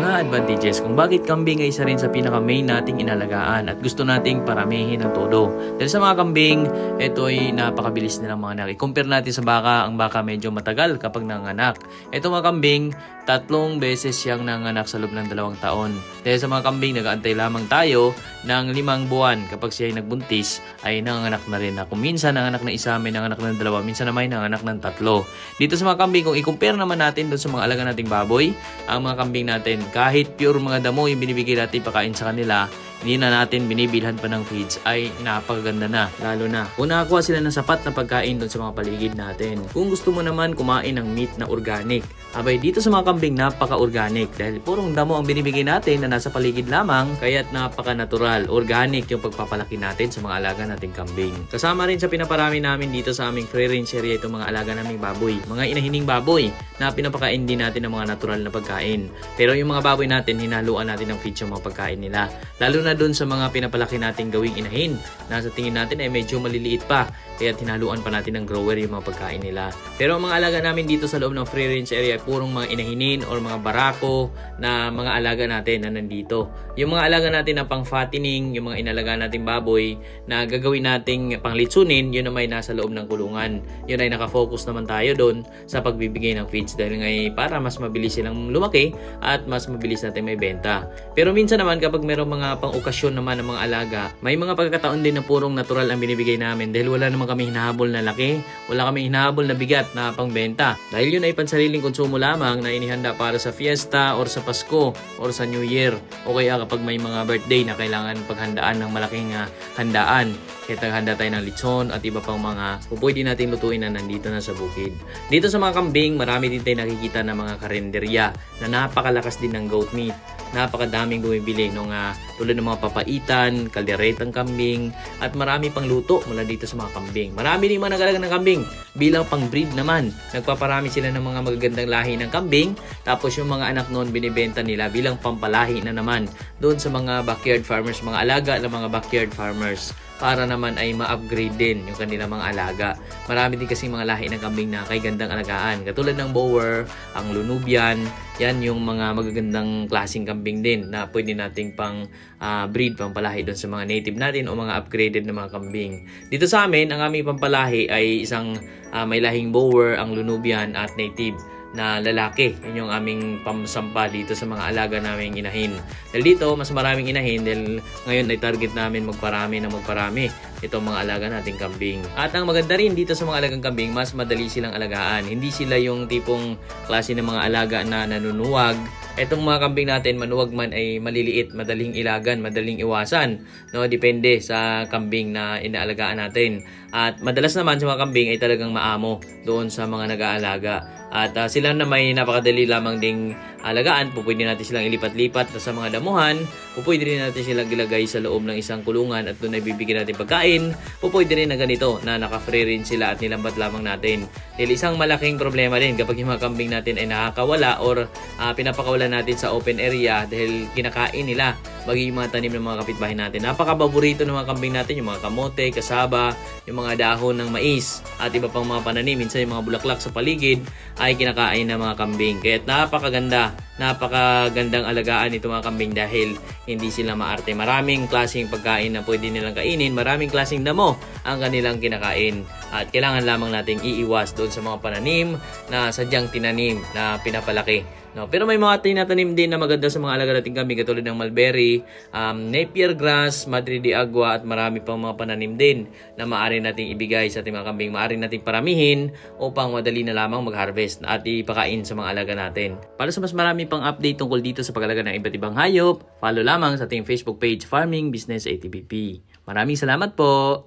mga advantages kung bakit kambing ay isa rin sa pinaka-main nating inalagaan at gusto nating paramihin ng todo. Dahil sa mga kambing, ito ay napakabilis nilang mga anak. I-compare natin sa baka, ang baka medyo matagal kapag nanganak. Ito mga kambing, tatlong beses siyang nanganak sa loob ng dalawang taon. Dahil sa mga kambing, nag-aantay lamang tayo ng limang buwan. Kapag siya ay nagbuntis, ay nanganak na rin. Kung minsan nanganak na isa, may nanganak ng dalawa, minsan naman nanganak ng tatlo. Dito sa mga kambing, kung i-compare naman natin doon sa mga alaga nating baboy, ang mga kambing natin, kahit pure mga damo yung binibigay natin pakain sa kanila, hindi na natin binibilhan pa ng feeds ay napakaganda na. Lalo na kung nakakuha sila ng sapat na pagkain doon sa mga paligid natin. Kung gusto mo naman kumain ng meat na organic, abay dito sa mga kambing napaka-organic dahil purong damo ang binibigay natin na nasa paligid lamang kaya't napaka-natural. Organic yung pagpapalaki natin sa mga alaga nating kambing. Kasama rin sa pinaparami namin dito sa aming free range area itong mga alaga naming baboy. Mga inahining baboy na pinapakain din natin ng mga natural na pagkain. Pero yung mga baboy natin, hinaluan natin ng feeds yung mga pagkain nila. Lalo na dun sa mga pinapalaki nating gawing inahin. Nasa tingin natin ay medyo maliliit pa. Kaya tinaluan pa natin ng grower yung mga pagkain nila. Pero ang mga alaga namin dito sa loob ng free range area ay purong mga inahinin or mga barako na mga alaga natin na nandito. Yung mga alaga natin na pang fattening, yung mga inalaga nating baboy na gagawin nating panglitsunin, yun naman ay nasa loob ng kulungan. Yun ay nakafocus naman tayo doon sa pagbibigay ng feeds dahil ngay para mas mabilis silang lumaki at mas mabilis natin may benta. Pero minsan naman kapag merong mga pang okasyon naman ng mga alaga, may mga pagkakataon din na purong natural ang binibigay namin dahil wala naman kami hinahabol na laki, wala kami hinahabol na bigat na pangbenta. Dahil yun ay pansariling konsumo lamang na inihanda para sa fiesta or sa Pasko or sa New Year o kaya kapag may mga birthday na kailangan paghandaan ng malaking ah, handaan. Kaya taghanda tayo ng lechon at iba pang mga pupwede natin lutuin na nandito na sa bukid. Dito sa mga kambing, marami din tayo nakikita ng mga karinderya na napakalakas din ng goat meat napakadaming bumibili nung ah, tulad ng mga papaitan, kalderetang kambing, at marami pang luto mula dito sa mga kambing. Marami din mga nagalaga ng kambing bilang pang breed naman. Nagpaparami sila ng mga magagandang lahi ng kambing, tapos yung mga anak noon binibenta nila bilang pampalahi na naman doon sa mga backyard farmers, mga alaga ng mga backyard farmers para naman ay ma-upgrade din yung kanilang mga alaga. Marami din kasi mga lahi ng kambing na kay gandang alagaan. Katulad ng Bower, ang Lunubian, yan yung mga magagandang klaseng kambing din na pwede nating pang ah, breed, pang palahi doon sa mga native natin o mga upgraded na mga kambing. Dito sa amin, ang aming pampalahi ay isang ah, may lahing Bower, ang Lunubian at native na lalaki. Yun yung aming pamsampa dito sa mga alaga naming inahin. Dahil dito, mas maraming inahin dahil ngayon ay target namin magparami na magparami itong mga alaga nating kambing. At ang maganda rin dito sa mga alagang kambing, mas madali silang alagaan. Hindi sila yung tipong klase ng mga alaga na nanunuwag. Itong mga kambing natin, manuwag man ay maliliit, madaling ilagan, madaling iwasan. No, depende sa kambing na inaalagaan natin. At madalas naman sa mga kambing ay talagang maamo doon sa mga nag-aalaga. At ah, sila na may napakadali lamang ding alagaan, po pwede natin silang ilipat-lipat sa mga damuhan, po pwede rin natin silang ilagay sa loob ng isang kulungan at doon ay bibigyan natin pagkain, po pwede rin na ganito na naka-free rin sila at nilambat lamang natin. Dahil isang malaking problema din kapag yung mga kambing natin ay nakakawala or ah, pinapakawala natin sa open area dahil kinakain nila maging yung mga tanim ng mga kapitbahay natin. Napaka-paborito ng mga kambing natin, yung mga kamote, kasaba, yung mga dahon ng mais at iba pang mga pananim. Minsan yung mga bulaklak sa paligid ay kinakain ng mga kambing. Kaya napakaganda, napakagandang alagaan ito mga kambing dahil hindi sila maarte. Maraming klaseng pagkain na pwede nilang kainin, maraming klaseng damo ang kanilang kinakain. At kailangan lamang nating iiwas doon sa mga pananim na sadyang tinanim na pinapalaki. No, pero may mga tinatanim din na maganda sa mga alaga nating kambing katulad ng mulberry, um, napier grass, madre de agua at marami pang mga pananim din na maaari nating ibigay sa ating mga kambing. Maaari nating paramihin upang madali na lamang mag-harvest at ipakain sa mga alaga natin. Para sa mas marami pang update tungkol dito sa pag-alaga ng iba't ibang hayop, follow lamang sa ating Facebook page Farming Business ATBP. Maraming salamat po!